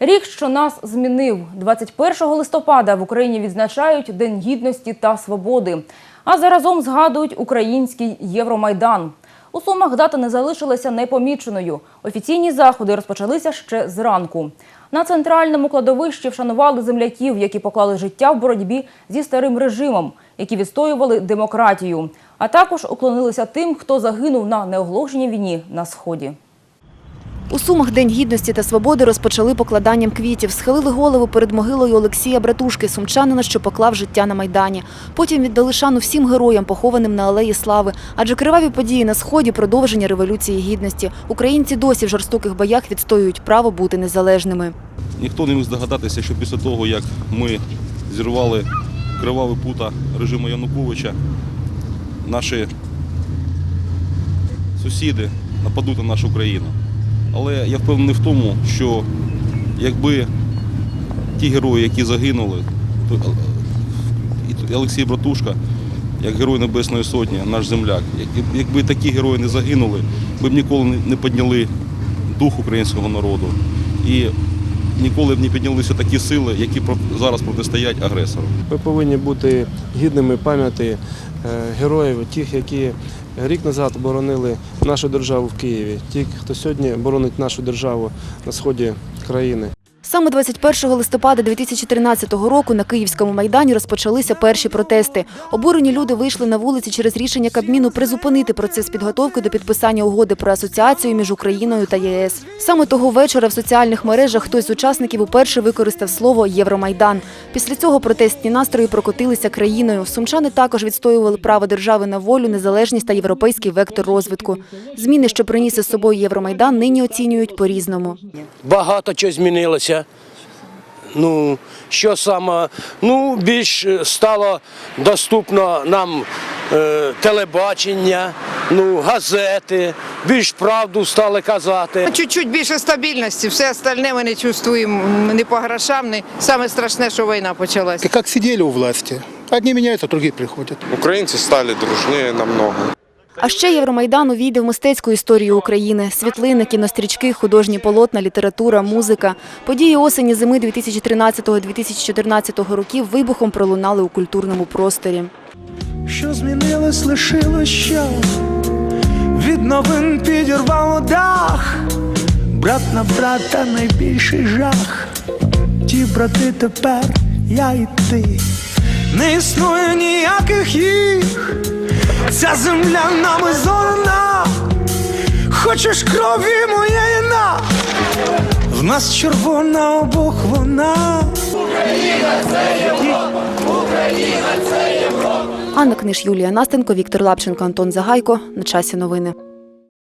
Рік, що нас змінив. 21 листопада в Україні відзначають День гідності та свободи. А заразом згадують український Євромайдан. У Сумах дата не залишилася непоміченою. Офіційні заходи розпочалися ще зранку. На центральному кладовищі вшанували земляків, які поклали життя в боротьбі зі старим режимом, які відстоювали демократію. А також уклонилися тим, хто загинув на неоголошеній війні на сході. У Сумах День гідності та свободи розпочали покладанням квітів. Схилили голову перед могилою Олексія Братушки, сумчанина, що поклав життя на Майдані. Потім віддали шану всім героям, похованим на Алеї Слави. Адже криваві події на Сході – продовження Революції Гідності. Українці досі в жорстоких боях відстоюють право бути незалежними. Ніхто не міг здогадатися, що після того, як ми зірвали криваві пута режиму Януковича, наші сусіди нападуть на нашу країну. Але я впевнений в тому, що якби ті герої, які загинули, е, і Олексій Братушка, як герой Небесної Сотні, наш земляк, якби такі герої не загинули, ми б ніколи не- підняли дух українського народу. І ніколи б не піднялися такі сили, які зараз протистоять агресору. Ми повинні бути гідними пам'яті е, героїв, тих, які рік назад боронили нашу державу в Києві, тих, хто сьогодні боронить нашу державу на сході країни. Саме 21 листопада 2013 року на Київському Майдані розпочалися перші протести. Обурені люди вийшли на вулиці через рішення Кабміну призупинити процес підготовки до підписання угоди про асоціацію між Україною та ЄС. Саме того вечора в соціальних мережах хтось з учасників уперше використав слово Євромайдан. Після цього протестні настрої прокотилися країною. Сумчани також відстоювали право держави на волю, незалежність та європейський вектор розвитку. Зміни, що приніс із собою Євромайдан, нині оцінюють по-різному. багато чого змінилося. Ну, що саме, ну, більш е, стало доступно нам е, телебачення, ну, газети, більш правду стали казати. Чуть-чуть більше стабільності, все остальне ми не чувствуємо ні по грошам, ні. Саме страшне, що війна почалась. И как сидели у власти. Одни меняются, другие приходят. Украинцы стали дружнее намного. А ще Євромайдан увійде в мистецьку історію України. Світлини, кінострічки, художні полотна, література, музика. Події осені зими 2013-2014 років вибухом пролунали у культурному просторі. Що змінилось, лишилось що від новин підірвало дах, брат на брата найбільший жах. Ті брати тепер я і ти. Не існує ніяких їх. Ця земля нами зорна. Хочеш крові моєї на. В нас червона обох вона. Анна Книж, Юлія Настенко, Віктор Лапченко, Антон Загайко. На часі новини.